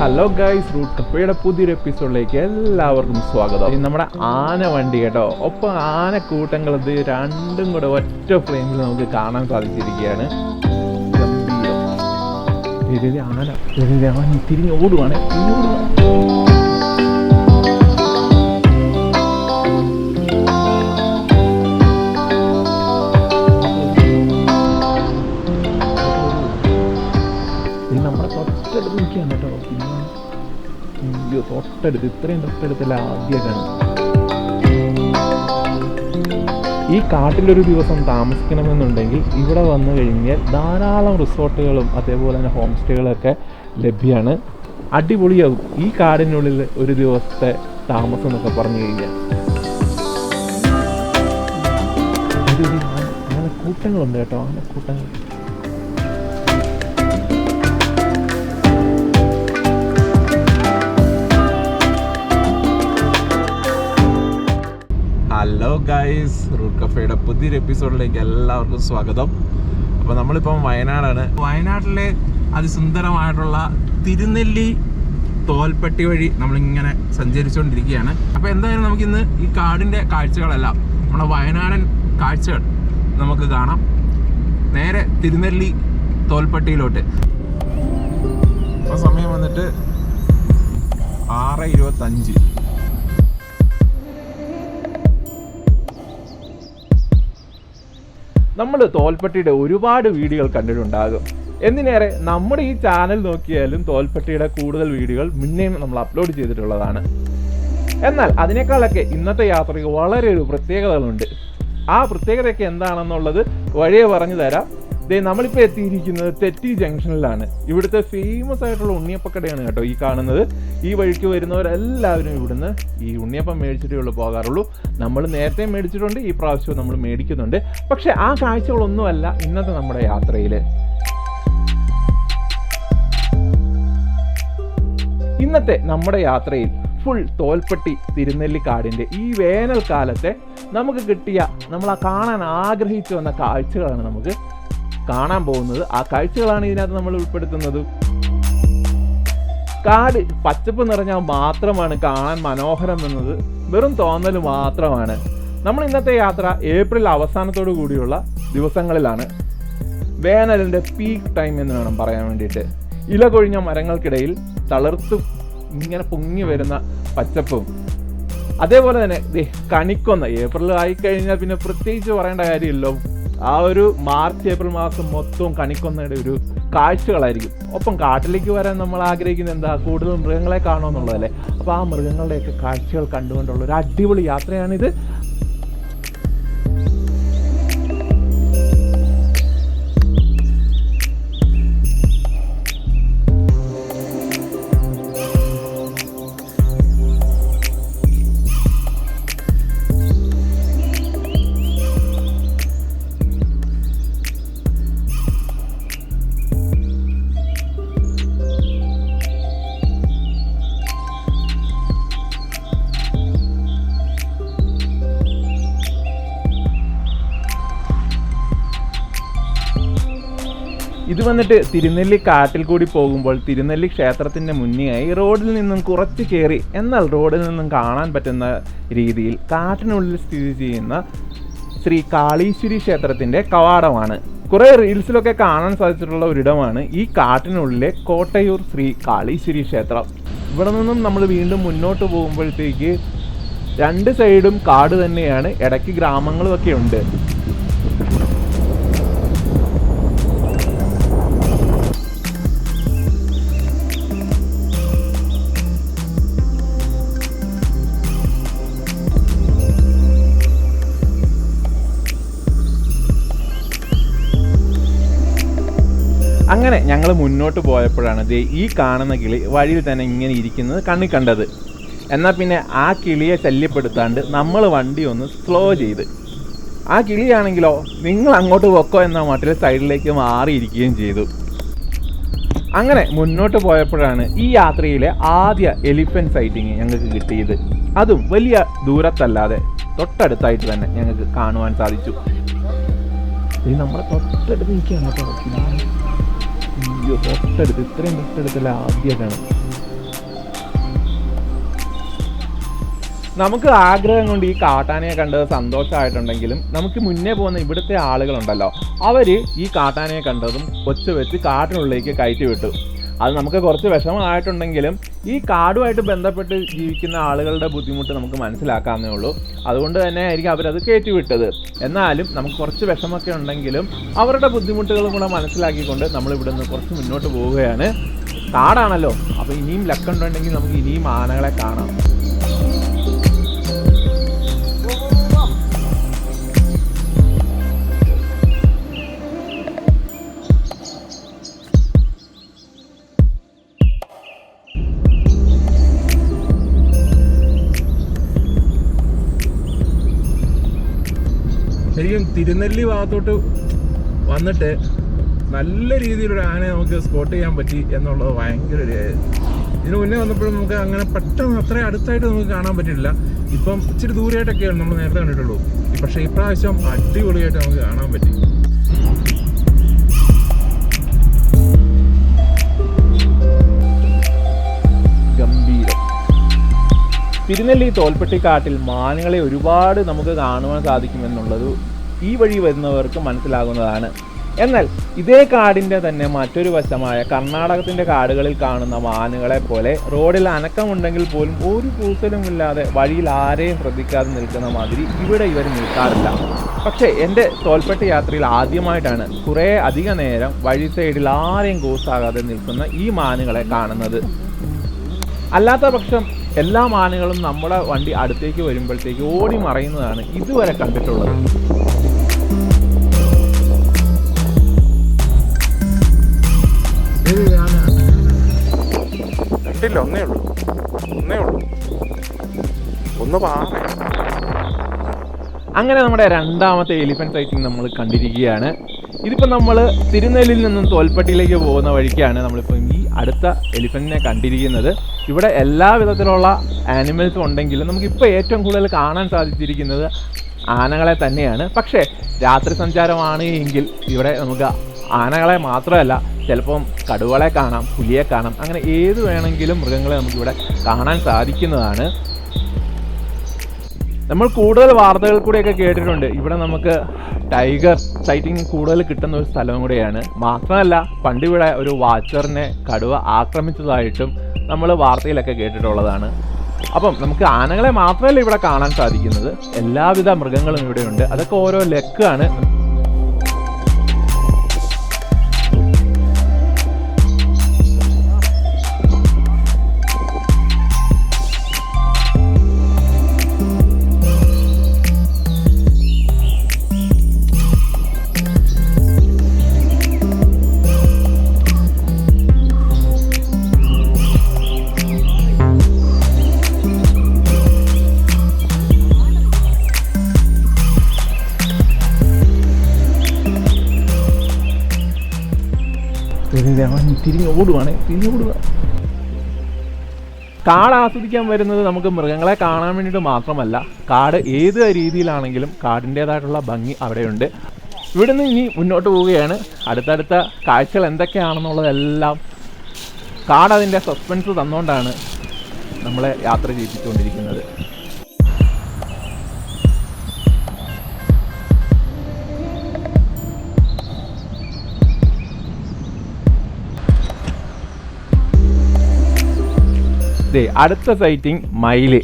Hello guys root കപ്പയുടെ പുതിയൊരു എപ്പിസോഡിലേക്ക് എല്ലാവർക്കും സ്വാഗതം. നമ്മുടെ ആന വണ്ടി കേട്ടോ. ഒപ്പം ആന കൂട്ടങ്ങൾ ഇത് രണ്ടും കൂടെ ഒറ്റ ഫ്രെയിമിൽ നമുക്ക് കാണാൻ സാധിച്ചിരിക്കുകയാണ്. ആന തിരിഞ്ഞ് ഓടുവാണ് ഓടുവാണ്. തൊട്ടടുത്ത് ഇത്രയും തൊട്ടടുത്തല്ല കാണും ഈ കാട്ടിലൊരു ദിവസം താമസിക്കണമെന്നുണ്ടെങ്കിൽ ഇവിടെ വന്നു കഴിഞ്ഞാൽ ധാരാളം റിസോർട്ടുകളും അതേപോലെ തന്നെ ഹോം സ്റ്റേകളൊക്കെ ലഭ്യമാണ് അടിപൊളിയാവും. ഈ കാടിനുള്ളിൽ ഒരു ദിവസത്തെ താമസം എന്നൊക്കെ പറഞ്ഞു കഴിഞ്ഞാൽ. കൂട്ടങ്ങളുണ്ട് കേട്ടോ. ആനക്കൂട്ടങ്ങൾ ഹലോ ഗൈസ് റൂട്ട് കഫേയുടെ പുതിയൊരു എപ്പിസോഡിലേക്ക് എല്ലാവർക്കും സ്വാഗതം. അപ്പോൾ നമ്മളിപ്പം വയനാടാണ്. വയനാട്ടിലെ അതിസുന്ദരമായിട്ടുള്ള തിരുനെല്ലി തോൽപ്പെട്ടി വഴി നമ്മളിങ്ങനെ സഞ്ചരിച്ചുകൊണ്ടിരിക്കുകയാണ്. അപ്പോൾ എന്തായാലും നമുക്കിന്ന് ഈ കാടിന്റെ കാഴ്ചകളെല്ലാം നമ്മുടെ വയനാടൻ കാഴ്ചകൾ നമുക്ക് കാണാം. നേരെ തിരുനെല്ലി തോൽപ്പെട്ടിയിലോട്ട്. അപ്പോൾ സമയം വന്നിട്ട് ആറ് ഇരുപത്തഞ്ച്. നമ്മൾ തോൽപ്പട്ടിയുടെ ഒരുപാട് വീഡിയോകൾ കണ്ടിട്ടുണ്ടാകും. എന്തിനേറെ നമ്മുടെ ഈ ചാനൽ നോക്കിയാലും തോൽപ്പട്ടിയുടെ കൂടുതൽ വീഡിയോകൾ മുന്നേ നമ്മൾ അപ്ലോഡ് ചെയ്തിട്ടുള്ളതാണ്. എന്നാൽ അതിനേക്കാളൊക്കെ ഇന്നത്തെ യാത്രയ്ക്ക് വളരെ ഒരു പ്രത്യേകതകളുണ്ട്. ആ പ്രത്യേകതയൊക്കെ എന്താണെന്നുള്ളത് വഴിയെ പറഞ്ഞു തരാം. ദേ നമ്മളിപ്പോൾ എത്തിയിരിക്കുന്നത് തെറ്റി ജംഗ്ഷനിലാണ്. ഇവിടുത്തെ ഫേമസ് ആയിട്ടുള്ള ഉണ്ണിയപ്പക്കടയാണ് കേട്ടോ ഈ കാണുന്നത്. ഈ വഴിക്ക് വരുന്നവരെല്ലാവരും ഇവിടുന്ന് ഈ ഉണ്ണിയപ്പം മേടിച്ചിട്ടേ ഉള്ളൂ പോകാറുള്ളൂ. നമ്മൾ നേരത്തെ മേടിച്ചിട്ടുണ്ട് ഈ പ്രാവശ്യവും നമ്മൾ മേടിക്കുന്നുണ്ട്. പക്ഷെ ആ കാഴ്ചകളൊന്നുമല്ല ഇന്നത്തെ നമ്മുടെ യാത്രയിൽ ഇന്നത്തെ നമ്മുടെ യാത്രയിൽ ഫുൾ തോൽപ്പെട്ടി തിരുനെല്ലിക്കാടിന്റെ ഈ വേനൽക്കാലത്തെ നമുക്ക് കിട്ടിയ നമ്മൾ ആ കാണാൻ ആഗ്രഹിച്ചു വന്ന കാഴ്ചകളാണ് നമുക്ക് കാണാൻ പോകുന്നത്. ആ കാഴ്ചകളാണ് ഇതിനകത്ത് നമ്മൾ ഉൾപ്പെടുത്തുന്നത്. കാട് പച്ചപ്പ് നിറഞ്ഞാൽ മാത്രമാണ് കാണാൻ മനോഹരം എന്നത്. വെറും തോന്നൽ മാത്രമാണ്. നമ്മൾ ഇന്നത്തെ യാത്ര ഏപ്രിൽ അവസാനത്തോടു കൂടിയുള്ള ദിവസങ്ങളിലാണ്. വേനലിന്റെ പീക്ക് ടൈം എന്ന് വേണം പറയാൻ വേണ്ടിയിട്ട്. ഇല കൊഴിഞ്ഞ മരങ്ങൾക്കിടയിൽ തളർത്തും ഇങ്ങനെ പൊങ്ങി വരുന്ന പച്ചപ്പും. അതേപോലെ തന്നെ കണിക്കൊന്ന. ഏപ്രിൽ ആയിക്കഴിഞ്ഞാൽ പിന്നെ പ്രത്യേകിച്ച് പറയേണ്ട കാര്യമില്ലല്ലോ. ആ ഒരു മാർച്ച് ഏപ്രിൽ മാസം മൊത്തവും കണിക്കൊന്നയുടെ ഒരു കാഴ്ചകളായിരിക്കും. ഒപ്പം കാട്ടിലേക്ക് വരാൻ നമ്മൾ ആഗ്രഹിക്കുന്നത് എന്താ? കൂടുതൽ മൃഗങ്ങളെ കാണുമെന്നുള്ളതല്ലേ? അപ്പോൾ ആ മൃഗങ്ങളുടെയൊക്കെ കാഴ്ചകൾ കണ്ടുകൊണ്ടുള്ള ഒരു അടിപൊളി യാത്രയാണിത്. ഇത് വന്നിട്ട് തിരുനെല്ലി കാട്ടിൽ കൂടി പോകുമ്പോൾ തിരുനെല്ലി ക്ഷേത്രത്തിന്റെ മുന്നിയായി റോഡിൽ നിന്നും കുറച്ച് കയറി എന്നാൽ റോഡിൽ നിന്നും കാണാൻ പറ്റുന്ന രീതിയിൽ കാട്ടിനുള്ളിൽ സ്ഥിതി ചെയ്യുന്ന ശ്രീ കാളീശ്വരി ക്ഷേത്രത്തിന്റെ കവാടമാണ്. കുറേ റീൽസിലൊക്കെ കാണാൻ സാധിച്ചിട്ടുള്ള ഒരിടമാണ് ഈ കാട്ടിനുള്ളിലെ കോട്ടയൂർ ശ്രീ കാളീശ്വരി ക്ഷേത്രം. ഇവിടെ നിന്നും നമ്മൾ വീണ്ടും മുന്നോട്ട് പോകുമ്പോഴത്തേക്ക് രണ്ട് സൈഡും കാട് തന്നെയാണ്. ഇടയ്ക്ക് ഗ്രാമങ്ങളുമൊക്കെ ഉണ്ട്. അങ്ങനെ ഞങ്ങൾ മുന്നോട്ട് പോയപ്പോഴാണ് ദേ ഈ കാണുന്ന കിളി വഴിയിൽ തന്നെ ഇങ്ങനെ ഇരിക്കുന്നത് കണ്ണി കണ്ടത്. എന്നാൽ പിന്നെ ആ കിളിയെ ശല്യപ്പെടുത്താണ്ട് നമ്മൾ വണ്ടി ഒന്ന് സ്ലോ ചെയ്ത്. ആ കിളിയാണെങ്കിലോ നിങ്ങൾ അങ്ങോട്ട് പൊക്കോ എന്ന മട്ടിൽ സൈഡിലേക്ക് മാറിയിരിക്കുകയും ചെയ്തു. അങ്ങനെ മുന്നോട്ട് പോയപ്പോഴാണ് ഈ യാത്രയിലെ ആദ്യ എലിഫന്റ് സൈറ്റിങ് ഞങ്ങൾക്ക് കിട്ടിയത്. അതും വലിയ ദൂരത്തല്ലാതെ തൊട്ടടുത്തായിട്ട് തന്നെ ഞങ്ങൾക്ക് കാണുവാൻ സാധിച്ചു. ഇത് നമ്മുടെ തൊട്ടടുത്ത് നിൽക്കുകയാണ് കേട്ടോ. അയ്യോ തൊട്ടടുത്ത് ഇത്രയും തൊട്ടടുത്തല്ല ആദ്യമായിട്ടാണ്. നമുക്ക് ആഗ്രഹം കൊണ്ട് ഈ കാട്ടാനയെ കണ്ടത് സന്തോഷമായിട്ടുണ്ടെങ്കിലും നമുക്ക് മുന്നേ പോകുന്ന ഇവിടുത്തെ ആളുകളുണ്ടല്ലോ. അവർ ഈ കാട്ടാനയെ കണ്ടതും ഒച്ച വെച്ച് കാട്ടിനുള്ളിലേക്ക് കയറ്റി വിട്ടു. അത് നമുക്ക് കുറച്ച് വിഷമമായിട്ടുണ്ടെങ്കിലും ഈ കാടുമായിട്ട് ബന്ധപ്പെട്ട് ജീവിക്കുന്ന ആളുകളുടെ ബുദ്ധിമുട്ട് നമുക്ക് മനസ്സിലാക്കാമെന്നേ ഉള്ളൂ. അതുകൊണ്ട് തന്നെ ആയിരിക്കും അവരത് കയറ്റിവിട്ടത് എന്നാലും നമുക്ക് കുറച്ച് വിഷമമൊക്കെ ഉണ്ടെങ്കിലും അവരുടെ ബുദ്ധിമുട്ടുകളും കൂടെ മനസ്സിലാക്കിക്കൊണ്ട് നമ്മളിവിടെ നിന്ന് കുറച്ച് മുന്നോട്ട് പോവുകയാണ്. കാടാണല്ലോ അപ്പോൾ ഇനിയും ലക്കുണ്ടെങ്കിൽ നമുക്ക് ഇനിയും ആനകളെ കാണാം. ശരിക്കും തിരുനെല്ലി ഭാഗത്തോട്ട് വന്നിട്ട് നല്ല രീതിയിലൊരു ആനയെ നമുക്ക് സ്പോട്ട് ചെയ്യാൻ പറ്റി എന്നുള്ളത് ഭയങ്കര ഒരു ഇതിന് മുന്നേ വന്നപ്പോഴും നമുക്ക് അങ്ങനെ പെട്ടെന്ന് അത്ര അടുത്തായിട്ട് നമുക്ക് കാണാൻ പറ്റില്ല ഇപ്പം ഇച്ചിരി ദൂരെയായിട്ടൊക്കെയാണ് നമ്മൾ നേരത്തെ കണ്ടിട്ടുള്ളൂ. പക്ഷേ ഇപ്രാവശ്യം അടിപൊളിയായിട്ട് നമുക്ക് കാണാൻ പറ്റി. തിരുനെല്ലി തോൽപ്പെട്ടിക്കാട്ടിൽ മാനുകളെ ഒരുപാട് നമുക്ക് കാണുവാൻ സാധിക്കുമെന്നുള്ളത് ഈ വഴി വരുന്നവർക്ക് മനസ്സിലാകുന്നതാണ്. എന്നാൽ ഇതേ കാടിന്റെ തന്നെ മറ്റൊരു വശമായ കർണാടകത്തിന്റെ കാടുകളിൽ കാണുന്ന മാനുകളെ പോലെ റോഡിൽ അനക്കമുണ്ടെങ്കിൽ പോലും ഒരു കൂസലുമില്ലാതെ വഴിയിൽ ആരെയും ശ്രദ്ധിക്കാതെ നിൽക്കുന്ന മാതിരി ഇവിടെ ഇവർ നിൽക്കാറില്ല. പക്ഷേ എന്റെ തോൽപ്പെട്ട യാത്രയിൽ ആദ്യമായിട്ടാണ് കുറേ അധിക നേരം വഴി സൈഡിൽ ആരെയും കൂസാകാതെ നിൽക്കുന്ന ഈ മാനുകളെ കാണുന്നത്. അല്ലാത്ത പക്ഷം എല്ലാ മാനുകളും നമ്മുടെ വണ്ടി അടുത്തേക്ക് വരുമ്പോഴത്തേക്ക് ഓടി മറയുന്നതാണ് ഇതുവരെ കണ്ടിട്ടുള്ളത്. രണ്ടില്ല ഒന്നേ ഉള്ളൂ. ഒന്നേ ഉള്ളൂ. ഒന്ന് പാറ അങ്ങനെ നമ്മുടെ രണ്ടാമത്തെ എലിഫന്റ് സൈറ്റിംഗ് നമ്മൾ കണ്ടിരിക്കുകയാണ്. ഇതിപ്പോൾ നമ്മൾ തിരുനെല്ലിൽ നിന്നും തോൽപ്പട്ടിയിലേക്ക് പോകുന്ന വഴിക്കാണ് നമ്മളിപ്പോൾ ഈ അടുത്ത എലിഫന്റിനെ കണ്ടിരിക്കുന്നത്. ഇവിടെ എല്ലാ വിധത്തിലുള്ള ആനിമൽസും ഉണ്ടെങ്കിലും നമുക്കിപ്പോൾ ഏറ്റവും കൂടുതൽ കാണാൻ സാധിച്ചിരിക്കുന്നത് ആനകളെ തന്നെയാണ്. പക്ഷേ രാത്രി സഞ്ചാരമാണ് എങ്കിൽ ഇവിടെ നമുക്ക് ആനകളെ മാത്രമല്ല ചിലപ്പം കടുവളെ കാണാം പുലിയെ കാണാം അങ്ങനെ ഏത് വേണമെങ്കിലും മൃഗങ്ങളെ നമുക്കിവിടെ കാണാൻ സാധിക്കുന്നതാണ്. നമ്മൾ കൂടുതൽ വാർത്തകൾ കൂടെയൊക്കെ കേട്ടിട്ടുണ്ട്. ഇവിടെ നമുക്ക് ടൈഗർ സൈറ്റിംഗ് കൂടുതൽ കിട്ടുന്ന ഒരു സ്ഥലവും കൂടെയാണ്. മാത്രമല്ല പണ്ടിവിടെ ഒരു വാച്ചറിനെ കടുവ ആക്രമിച്ചതായിട്ടും നമ്മൾ വാർത്തയിലൊക്കെ കേട്ടിട്ടുള്ളതാണ്. അപ്പം നമുക്ക് ആനകളെ മാത്രമല്ല ഇവിടെ കാണാൻ സാധിക്കുന്നത്. എല്ലാവിധ മൃഗങ്ങളും ഇവിടെയുണ്ട്. അതൊക്കെ ഓരോ ലക്കാണ്. തിരിഞ്ഞ് ഓടുവാണ്. തിരിഞ്ഞ് ഓടുക. കാട് ആസ്വദിക്കാൻ വരുന്നത് നമുക്ക് മൃഗങ്ങളെ കാണാൻ വേണ്ടിയിട്ട് മാത്രമല്ല കാട് ഏത് രീതിയിലാണെങ്കിലും കാടിന്റേതായിട്ടുള്ള ഭംഗി അവിടെയുണ്ട്. ഇവിടുന്ന് ഇനി മുന്നോട്ട് പോവുകയാണ്. അടുത്തടുത്ത കാഴ്ചകൾ എന്തൊക്കെയാണെന്നുള്ളതെല്ലാം കാട് അതിന്റെ സസ്പെൻസ് തന്നുകൊണ്ടാണ് നമ്മളെ യാത്ര ചെയ്യിപ്പിച്ചുകൊണ്ടിരിക്കുന്നത്. ദേ അടുത്ത സൈറ്റിംഗ് മയിൽ.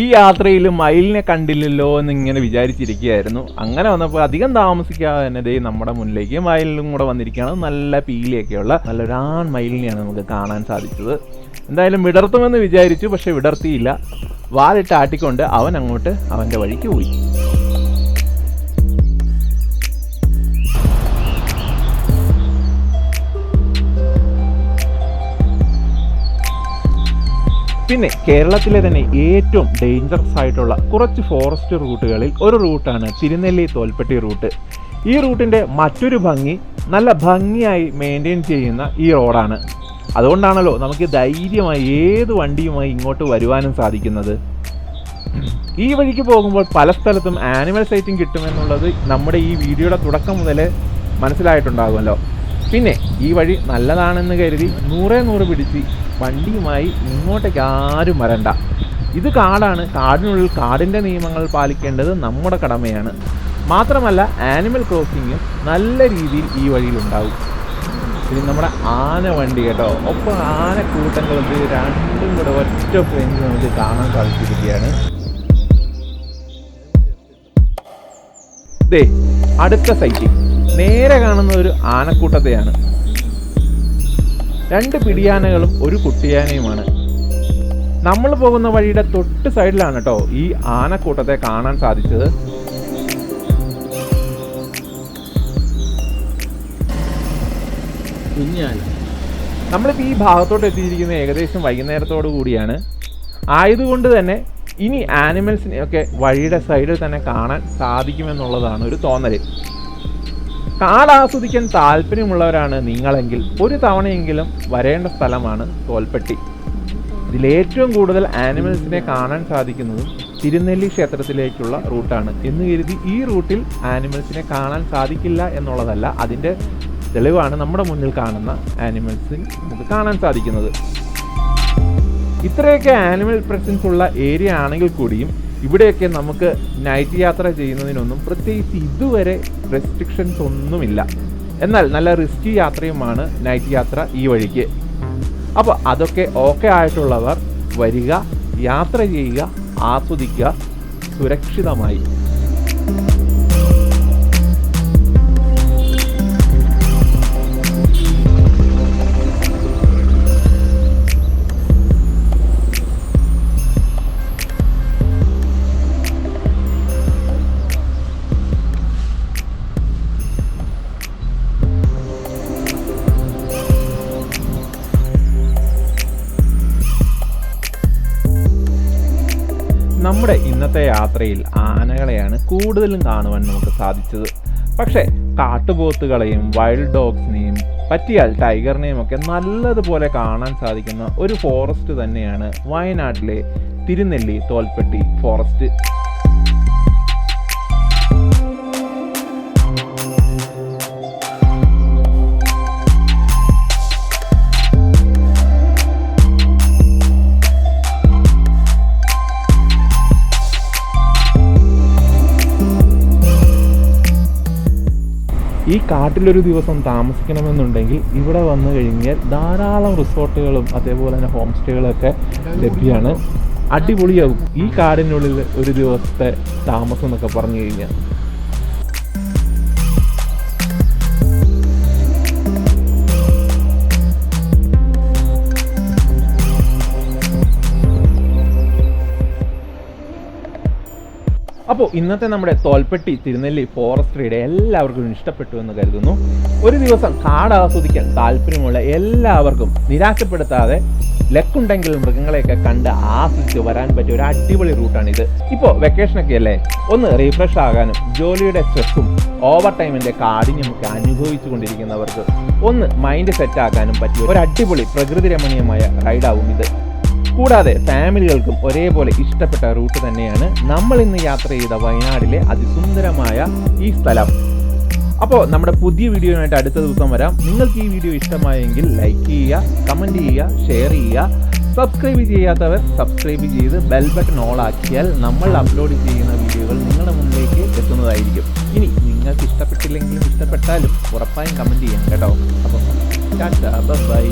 ഈ യാത്രയിൽ മയിലിനെ കണ്ടില്ലല്ലോ എന്ന് ഇങ്ങനെ വിചാരിച്ചിരിക്കുകയായിരുന്നു. അങ്ങനെ വന്നപ്പോൾ അധികം താമസിക്കാതെ തന്നെ ദേ നമ്മുടെ മുന്നിലേക്ക് മയിലിനും കൂടെ വന്നിരിക്കുകയാണ്. നല്ല പീലിയൊക്കെയുള്ള നല്ലൊരാൺ മയിലിനെയാണ് നമുക്ക് കാണാൻ സാധിച്ചത്. എന്തായാലും വിടർത്തുമെന്ന് വിചാരിച്ചു പക്ഷെ വിടർത്തിയില്ല. വാലിട്ട് ആട്ടിക്കൊണ്ട് അവൻ അങ്ങോട്ട് അവന്റെ വഴിക്ക് പോയി. പിന്നെ കേരളത്തിലെ തന്നെ ഏറ്റവും ഡേഞ്ചറസ് ആയിട്ടുള്ള കുറച്ച് ഫോറസ്റ്റ് റൂട്ടുകളിൽ ഒരു റൂട്ടാണ് തിരുനെല്ലി തോൽപ്പെട്ടി റൂട്ട് ഈ റൂട്ടിന്റെ മറ്റൊരു ഭംഗി നല്ല ഭംഗിയായി മെയിന്റെയിൻ ചെയ്യുന്ന ഈ റോഡാണ് അതുകൊണ്ടാണല്ലോ നമുക്ക് ധൈര്യമായി ഏത് വണ്ടിയുമായി ഇങ്ങോട്ട് വരുവാനും സാധിക്കുന്നത്. ഈ വഴിക്ക് പോകുമ്പോൾ പല സ്ഥലത്തും ആനിമൽ സൈറ്റിംഗ് കിട്ടുമെന്നുള്ളത് നമ്മുടെ ഈ വീഡിയോയുടെ തുടക്കം മുതൽ മനസ്സിലായിട്ടുണ്ടാകുമല്ലോ. പിന്നെ ഈ വഴി നല്ലതാണെന്ന് കരുതി നൂറേ നൂറ് പിടിച്ച് വണ്ടിയുമായി ഇങ്ങോട്ടേക്ക് ആരും വരണ്ട. ഇത് കാടാണ്. കാടിനുള്ളിൽ കാടിന്റെ നിയമങ്ങൾ പാലിക്കേണ്ടത് നമ്മുടെ കടമയാണ്. മാത്രമല്ല ആനിമൽ ക്രോസിങ്ങും നല്ല രീതിയിൽ ഈ വഴിയിലുണ്ടാവും. ഇനി നമ്മുടെ ആന വണ്ടി കേട്ടോ. ഒപ്പം ആനക്കൂട്ടങ്ങൾക്ക് രണ്ടും കൂടെ ഒറ്റ ഫ്രെയിമിൽ നമുക്ക് കാണാൻ സാധിച്ചിരിക്കുകയാണ്. ദേ അടുത്ത സൈറ്റിൽ നേരെ കാണുന്ന ഒരു ആനക്കൂട്ടത്തെയാണ്. രണ്ട് പിടിയാനകളും ഒരു കുട്ടിയാനയുമാണ്. നമ്മൾ പോകുന്ന വഴിയുടെ തൊട്ട് സൈഡിലാണ് കേട്ടോ ഈ ആനക്കൂട്ടത്തെ കാണാൻ സാധിച്ചത്. നമ്മളിപ്പോൾ ഈ ഭാഗത്തോട്ട് എത്തിയിരിക്കുന്ന ഏകദേശം വൈകുന്നേരത്തോടു കൂടിയാണ്. ആയതുകൊണ്ട് തന്നെ ഇനി ആനിമൽസിനെയൊക്കെ വഴിയുടെ സൈഡിൽ തന്നെ കാണാൻ സാധിക്കുമെന്നുള്ളതാണ് ഒരു തോന്നൽ കാട് ആസ്വദിക്കാൻ താല്പര്യമുള്ളവരാണ് നിങ്ങളെങ്കിൽ ഒരു തവണയെങ്കിലും വരേണ്ട സ്ഥലമാണ് തോൽപ്പെട്ടി. ഇതിലേറ്റവും കൂടുതൽ ആനിമൽസിനെ കാണാൻ സാധിക്കുന്നതും തിരുനെല്ലി ക്ഷേത്രത്തിലേക്കുള്ള റൂട്ടാണ്. എന്ന് കരുതി ഈ റൂട്ടിൽ ആനിമൽസിനെ കാണാൻ സാധിക്കില്ല എന്നുള്ളതല്ല അതിന്റെ തെളിവാണ് നമ്മുടെ മുന്നിൽ കാണുന്ന ആനിമൽസിൽ നമുക്ക് കാണാൻ സാധിക്കുന്നത്. ഇത്രയൊക്കെ ആനിമൽ പ്രസൻസ് ഉള്ള ഏരിയ ആണെങ്കിൽ കൂടിയും ഇവിടെയൊക്കെ നമുക്ക് നൈറ്റ് യാത്ര ചെയ്യുന്നതിനൊന്നും പ്രത്യേകിച്ച് ഇതുവരെ റെസ്ട്രിക്ഷൻസ് ഒന്നുമില്ല. എന്നാൽ നല്ല റിസ്കി യാത്രയുമാണ് നൈറ്റ് യാത്ര ഈ വഴിക്ക്. അപ്പോൾ അതൊക്കെ ഓക്കെ ആയിട്ടുള്ളവർ വരിക യാത്ര ചെയ്യുക ആസ്വദിക്കുക സുരക്ഷിതമായി. യാത്രയിൽ ആനകളെയാണ് കൂടുതലും കാണുവാൻ നമുക്ക് സാധിച്ചത്. പക്ഷേ കാട്ടുപോത്തുകളെയും വൈൽഡ് ഡോഗ്സിനെയും പറ്റിയാൽ ടൈഗറിനെയും ഒക്കെ നല്ലതുപോലെ കാണാൻ സാധിക്കുന്ന ഒരു ഫോറസ്റ്റ് തന്നെയാണ് വയനാട്ടിലെ തിരുനെല്ലി തോൽപ്പെട്ടി ഫോറസ്റ്റ് കാട്ടിലൊരു ദിവസം താമസിക്കണമെന്നുണ്ടെങ്കിൽ ഇവിടെ വന്നു കഴിഞ്ഞാൽ ധാരാളം റിസോർട്ടുകളും അതേപോലെ തന്നെ ഹോം സ്റ്റേകളൊക്കെ ലഭ്യമാണ് അടിപൊളിയാവും. ഈ കാടിനുള്ളിൽ ഒരു ദിവസത്തെ താമസം എന്നൊക്കെ പറഞ്ഞു കഴിഞ്ഞാൽ. അപ്പോൾ ഇന്നത്തെ നമ്മുടെ തോൽപ്പെട്ടി തിരുനെല്ലി ഫോറസ്ട്രിയുടെ എല്ലാവർക്കും ഇഷ്ടപ്പെട്ടു എന്ന് കരുതുന്നു. ഒരു ദിവസം കാട് ആസ്വദിക്കാൻ താല്പര്യമുള്ള എല്ലാവർക്കും നിരാശപ്പെടുത്താതെ ലക്കുണ്ടെങ്കിൽ മൃഗങ്ങളെയൊക്കെ കണ്ട് ആസ്വദിച്ച് വരാൻ പറ്റിയ ഒരു അടിപൊളി റൂട്ടാണിത്. ഇപ്പോൾ വെക്കേഷനൊക്കെ അല്ലേ? ഒന്ന് റീഫ്രഷ് ആകാനും ജോലിയുടെ സ്ട്രെസ്സും ഓവർ ടൈമിന്റെ കാഠിന്യമൊക്കെ അനുഭവിച്ചു കൊണ്ടിരിക്കുന്നവർക്ക് ഒന്ന് മൈൻഡ് സെറ്റ് ആക്കാനും പറ്റിയ ഒരു അടിപൊളി പ്രകൃതി രമണീയമായ റൈഡാവും ഇത്. കൂടാതെ ഫാമിലികൾക്കും ഒരേപോലെ ഇഷ്ടപ്പെട്ട റൂട്ട് തന്നെയാണ് നമ്മൾ ഇന്ന് യാത്ര ചെയ്ത വയനാടിലെ അതിസുന്ദരമായ ഈ സ്ഥലം. അപ്പോൾ നമ്മുടെ പുതിയ വീഡിയോയുമായിട്ട് അടുത്ത ദിവസം വരാം. നിങ്ങൾക്ക് ഈ വീഡിയോ ഇഷ്ടമായെങ്കിൽ ലൈക്ക് ചെയ്യുക കമന്റ് ചെയ്യുക ഷെയർ ചെയ്യുക. സബ്സ്ക്രൈബ് ചെയ്യാത്തവർ സബ്സ്ക്രൈബ് ചെയ്ത് ബെൽ ബട്ടൺ ഓൾ ആക്കിയാൽ നമ്മൾ അപ്ലോഡ് ചെയ്യുന്ന വീഡിയോകൾ നിങ്ങളുടെ മുന്നിലേക്ക് എത്തുന്നതായിരിക്കും. ഇനി നിങ്ങൾക്ക് ഇഷ്ടപ്പെട്ടില്ലെങ്കിലും ഇഷ്ടപ്പെട്ടാലും ഉറപ്പായും കമന്റ് ചെയ്യാം കേട്ടോ. അപ്പം ബൈ